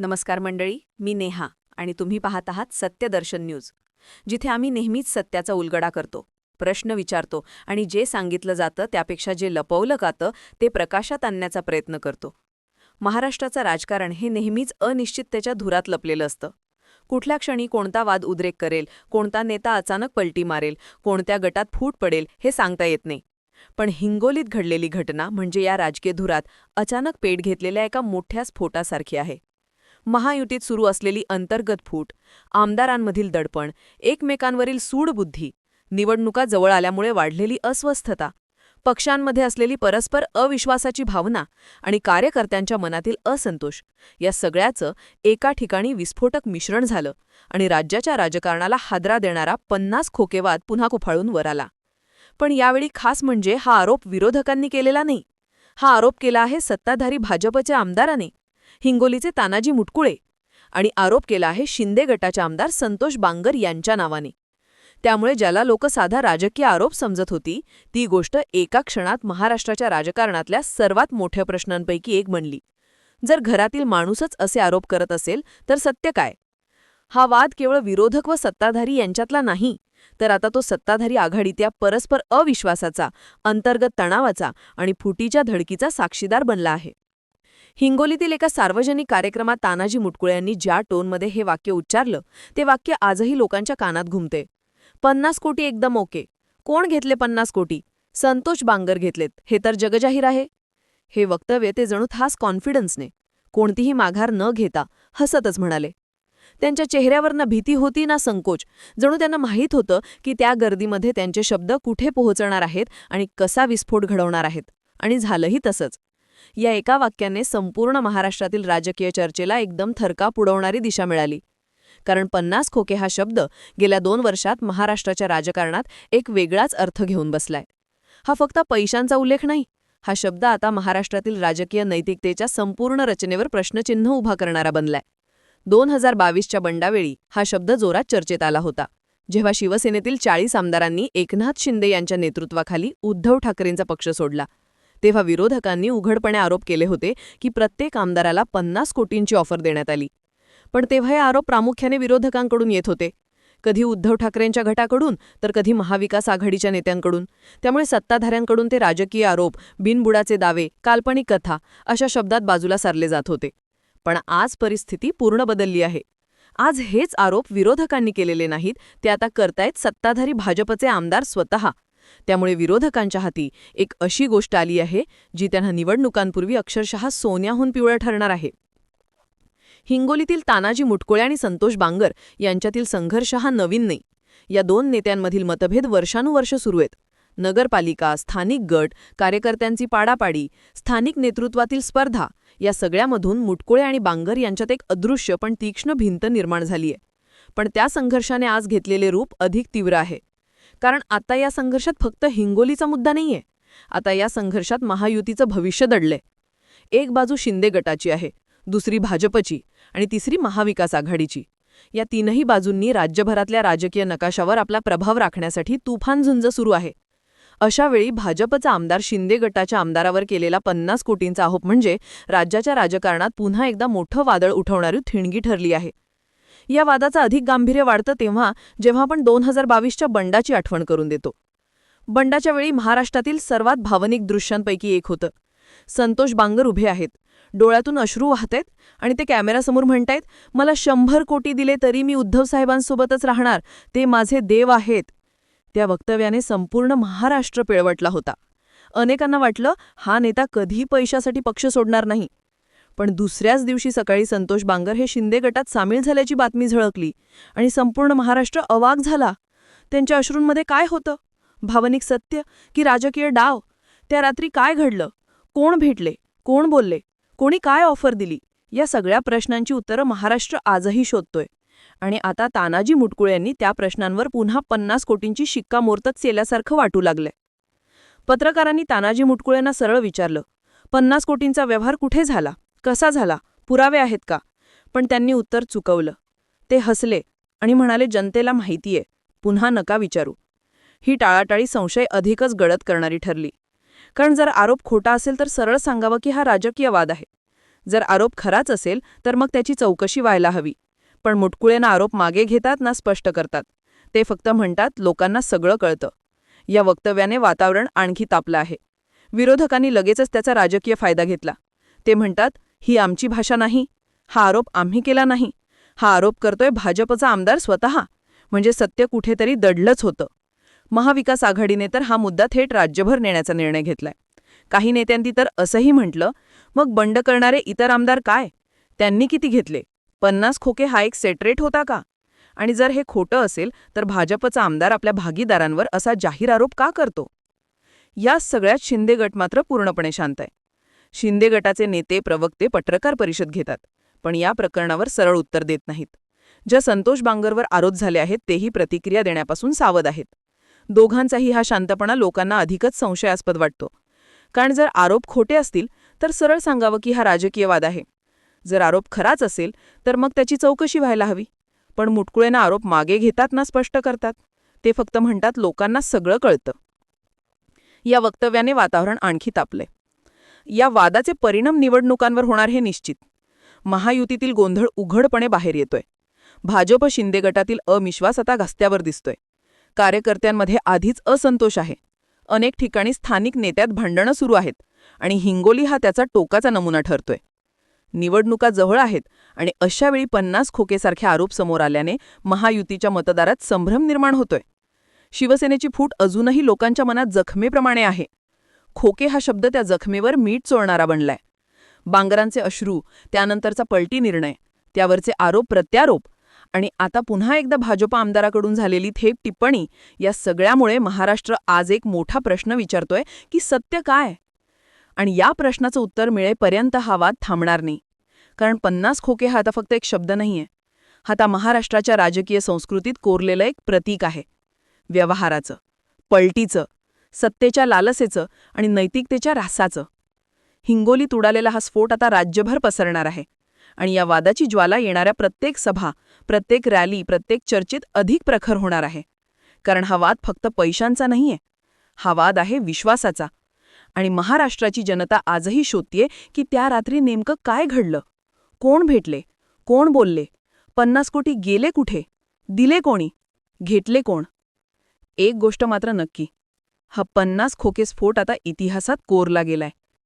नमस्कार मंडळी मी नेहा आणि तुम्ही पाहत आहात सत्यदर्शन न्यूज जिथे आम्ही नेहमीच सत्याचा उलगडा करतो प्रश्न विचारतो आणि जे सांगितलं जातं त्यापेक्षा जे लपवलं जातं ते प्रकाशात आणण्याचा प्रयत्न करतो. महाराष्ट्राचं राजकारण हे नेहमीच अनिश्चिततेच्या धुरात लपलेलं असतं. कुठल्या क्षणी कोणता वाद उद्रेक करेल कोणता नेता अचानक पलटी मारेल कोणत्या गटात फूट पडेल हे सांगता येत नाही. पण हिंगोलीत घडलेली घटना म्हणजे या राजकीय धुरात अचानक पेट घेतलेल्या एका मोठ्या स्फोटासारखी आहे. महायुतीत सुरू असलेली अंतर्गत फूट आमदारांमधील दडपण एकमेकांवरील सूडबुद्धी निवडणुका जवळ आल्यामुळे वाढलेली अस्वस्थता पक्षांमध्ये असलेली परस्पर अविश्वासाची भावना आणि कार्यकर्त्यांच्या मनातील असंतोष या सगळ्याचं एका ठिकाणी विस्फोटक मिश्रण झालं आणि राज्याच्या राजकारणाला हादरा देणारा पन्नास खोकेवाद पुन्हा कुफाळून वर आला. पण यावेळी खास म्हणजे हा आरोप विरोधकांनी केलेला नाही. हा आरोप केला आहे सत्ताधारी भाजपच्या आमदाराने. हिंगोलीचे तानाजी मुटकुळे आणि आरोप केला आहे शिंदे गटाचे आमदार संतोष बांगर यांच्या नावाने. त्यामुळे ज्याला लोक साधा राजकीय आरोप समजत होती ती गोष्ट एका क्षणात महाराष्ट्राच्या राजकारणातल्या सर्वात मोठ्या प्रश्नांपैकी एक बनली. जर घरातील माणूसच असे आरोप करत असेल तर सत्य काय? हा वाद केवळ विरोधक व सत्ताधारी यांच्यातला नाही तर आता तो सत्ताधारी आघाडीत्या परस्पर अविश्वासाचा अंतर्गत तणावाचा आणि फुटीच्या धडकीचा साक्षीदार बनला आहे. हिंगोलीतील एका सार्वजनिक कार्यक्रमात तानाजी मुटकुळे यांनी ज्या टोनमध्ये हे वाक्य उच्चारलं ते वाक्य आजही लोकांच्या कानात घुमते. पन्नास कोटी एकदम ओके. कोण घेतले पन्नास कोटी? संतोष बांगर घेतलेत. हे तर जगजाहीर आहे. हे वक्तव्य ते जणू थास कॉन्फिडन्सने कोणतीही माघार न घेता हसतच म्हणाले. त्यांच्या चेहऱ्यावर ना भीती होती ना संकोच? जणू त्यांना माहीत होतं की त्या गर्दीमध्ये त्यांचे शब्द कुठे पोहोचणार आहेत आणि कसा विस्फोट घडवणार आहेत. आणि झालंही तसंच. या एका वाक्याने संपूर्ण महाराष्ट्रातील राजकीय चर्चेला एकदम थरकाप उडवणारी दिशा मिळाली. कारण पन्नास खोके हा शब्द गेल्या दोन वर्षात महाराष्ट्राच्या राजकारणात एक वेगळाच अर्थ घेऊन बसलाय. हा फक्त पैशांचा उल्लेख नाही हा शब्द आता महाराष्ट्रातील राजकीय नैतिकतेच्या संपूर्ण रचनेवर प्रश्नचिन्ह उभा करणारा बनलाय. दोन हजार बावीसच्या बंडावेळी हा शब्द जोरात चर्चेत आला होता जेव्हा शिवसेनेतील चाळीस आमदारांनी एकनाथ शिंदे यांच्या नेतृत्वाखाली उद्धव ठाकरेंचा पक्ष सोडला. तेव्हा विरोधकांनी उघडपणे आरोप केले होते की प्रत्येक आमदाराला पन्नास कोटींची ऑफर देण्यात आली. पण तेव्हा हे आरोप प्रामुख्याने विरोधकांकडून येत होते. कधी उद्धव ठाकरेंच्या गटाकडून तर कधी महाविकास आघाडीच्या नेत्यांकडून. त्यामुळे सत्ताधाऱ्यांकडून ते राजकीय आरोप बिनबुडाचे दावे काल्पनिक कथा अशा शब्दात बाजूला सारले जात होते. पण आज परिस्थिती पूर्ण बदलली आहे. आज हेच आरोप विरोधकांनी केलेले नाहीत ते आता करतायत सत्ताधारी भाजपचे आमदार स्वतः. त्यामुळे विरोधकांच्या हाती एक अशी गोष्ट आली आहे जी त्यांना निवडणुकांपूर्वी अक्षरशः सोन्याहून पिवळं ठरणार आहे. हिंगोलीतील तानाजी मुटकुळे आणि संतोष बांगर यांच्यातील संघर्ष हा नवीन नाही. या दोन नेत्यांमधील मतभेद वर्षानुवर्ष सुरू आहेत. नगरपालिका स्थानिक गट कार्यकर्त्यांची पाडापाडी स्थानिक नेतृत्वातील स्पर्धा या सगळ्यामधून मुटकुळे आणि बांगर यांच्यात एक अदृश्य पण तीक्ष्ण भिंत निर्माण झालीय. पण त्या संघर्षाने आज घेतलेले रूप अधिक तीव्र आहे. कारण आता या संघर्षात फक्त हिंगोलीचा मुद्दा नाहीये. आता या संघर्षात महायुतीचं भविष्य दडलंय. एक बाजू शिंदे गटाची आहे दुसरी भाजपची आणि तिसरी महाविकास आघाडीची. या तीनही बाजूंनी राज्यभरातल्या राजकीय नकाशावर आपला प्रभाव राखण्यासाठी तुफान झुंज सुरू आहे. अशावेळी भाजपचा आमदार शिंदे गटाच्या आमदारावर केलेला पन्नास कोटींचा आरोप म्हणजे राज्याच्या राजकारणात पुन्हा एकदा मोठं वादळ उठवणारी थिणगी ठरली आहे. या वादाचं अधिक गांभीर्य वाढतं तेव्हा जेव्हा आपण दोन हजार बावीसच्या बंडाची आठवण करून देतो. बंडाच्या वेळी महाराष्ट्रातील सर्वात भावनिक दृश्यांपैकी एक होतं. संतोष बांगर उभे आहेत. डोळ्यातून अश्रू वाहतायत आणि ते कॅमेरासमोर म्हणतायत मला शंभर कोटी दिले तरी मी उद्धव साहेबांसोबतच राहणार. ते माझे देव आहेत. त्या वक्तव्याने संपूर्ण महाराष्ट्र पिळवटला होता. अनेकांना वाटलं हा नेता कधी पैशासाठी पक्ष सोडणार नाही. पण दुसऱ्याच दिवशी सकाळी संतोष बांगर हे शिंदे गटात सामील झाल्याची बातमी झळकली आणि संपूर्ण महाराष्ट्र अवाक झाला. त्यांच्या अश्रूंमध्ये काय होतं? भावनिक सत्य की राजकीय डाव? त्या रात्री काय घडलं? कोण भेटले? कोण बोलले? कोणी काय ऑफर दिली? या सगळ्या प्रश्नांची उत्तरं महाराष्ट्र आजही शोधतोय. आणि आता तानाजी मुटकुळे यांनी त्या प्रश्नांवर पुन्हा पन्नास कोटींची शिक्कामोर्तत सेल्यासारखं वाटू लागलंय. पत्रकारांनी तानाजी मुटकुळेंना सरळ विचारलं पन्नास कोटींचा व्यवहार कुठे झाला? कसा झाला? पुरावे आहेत का? पण त्यांनी उत्तर चुकवलं. ते हसले आणि म्हणाले जनतेला माहितीये पुन्हा नका विचारू. ही टाळाटाळी संशय अधिकच गडद करणारी ठरली. कारण जर आरोप खोटा असेल तर सरळ सांगावं की हा राजकीय वाद आहे. जर आरोप खराच असेल तर मग त्याची चौकशी व्हायला हवी. पण मुटकुळेना आरोप मागे घेतात ना स्पष्ट करतात. ते फक्त म्हणतात लोकांना सगळं कळतं. या वक्तव्याने वातावरण आणखी तापलं आहे. विरोधकांनी लगेचच त्याचा राजकीय फायदा घेतला. ते म्हणतात ही आमची भाषा नाही. हा आरोप आम्ही केला नाही. हा आरोप करतोय भाजपचा आमदार स्वतः. म्हणजे सत्य कुठेतरी दडलंच होतं. महाविकास आघाडीने तर हा मुद्दा थेट राज्यभर नेण्याचा निर्णय घेतलाय. काही नेत्यांनी तर असंही म्हटलं मग बंड करणारे इतर आमदार काय? त्यांनी किती घेतले? पन्नास खोके हा एक सेटरेट होता का? आणि जर हे खोटं असेल तर भाजपचा आमदार आपल्या भागीदारांवर असा जाहीर आरोप का करतो? या सगळ्यात शिंदे गट मात्र पूर्णपणे शांत आहे. शिंदे गटाचे नेते प्रवक्ते पत्रकार परिषद घेतात. पण या प्रकरणावर सरळ उत्तर देत नाहीत. ज्या संतोष बांगरवर आरोप झाले आहेत तेही प्रतिक्रिया देण्यापासून सावध आहेत. दोघांचाही हा शांतपणा लोकांना अधिकच संशयास्पद वाटतो. कारण जर आरोप खोटे असतील तर सरळ सांगावं की हा राजकीय वाद आहे. जर आरोप खराच असेल तर मग त्याची चौकशी व्हायला हवी. पण मुटकुळेना आरोप मागे घेतात ना स्पष्ट करतात? ते फक्त म्हणतात लोकांना सगळं कळतं. या वक्तव्याने वातावरण आणखी तापले या वादाचे परिणाम निवडणुकांवर होणार हे निश्चित. महायुतीतील गोंधळ उघडपणे बाहेर येतोय. भाजप शिंदे गटातील अविश्वास आता घस्त्यावर दिसतोय. कार्यकर्त्यांमध्ये आधीच असंतोष आहे. अनेक ठिकाणी स्थानिक नेत्यात भांडणं सुरू आहेत आणि हिंगोली हा त्याचा टोकाचा नमुना ठरतोय. निवडणुका जवळ आहेत आणि अशावेळी पन्नास खोकेसारखे आरोप समोर आल्याने महायुतीच्या मतदारात संभ्रम निर्माण होतोय. शिवसेनेची फूट अजूनही लोकांच्या मनात जखमेप्रमाणे आहे. खोके हा शब्द त्या जखमेवर मीठ चोळणारा बनलाय. बांगरांचे अश्रू त्यानंतरचा पलटी निर्णय त्यावरचे आरोप प्रत्यारोप आणि आता पुन्हा एकदा भाजपा आमदाराकडून झालेली थेट टिप्पणी या सगळ्यामुळे महाराष्ट्र आज एक मोठा प्रश्न विचारतोय की सत्य काय? आणि या प्रश्नाचं उत्तर मिळेपर्यंत हा वाद थांबणार नाही. कारण पन्नास खोके हा आता फक्त एक शब्द नाहीये. हा आता महाराष्ट्राच्या राजकीय संस्कृतीत कोरलेलं एक प्रतीक आहे. व्यवहाराचं पलटीचं सत्तेच्या लालसेचं आणि नैतिकतेच्या रासाचं हिंगोलीत उडालेला हा स्फोट आता राज्यभर पसरणार आहे आणि या वादाची ज्वाला येणाऱ्या प्रत्येक सभा प्रत्येक रॅली प्रत्येक चर्चेत अधिक प्रखर होणार आहे. कारण हा वाद फक्त पैशांचा नाहीये. हा वाद आहे विश्वासाचा. आणि महाराष्ट्राची जनता आजही शोधतीये की त्या रात्री नेमकं काय घडलं? कोण भेटले? कोण बोलले? पन्नास कोटी गेले कुठे? दिले कोणी? घेतले कोण? एक गोष्ट मात्र नक्की. हा पन्नास खोके स्फोट आता इतिहासात कोरला गेलाय.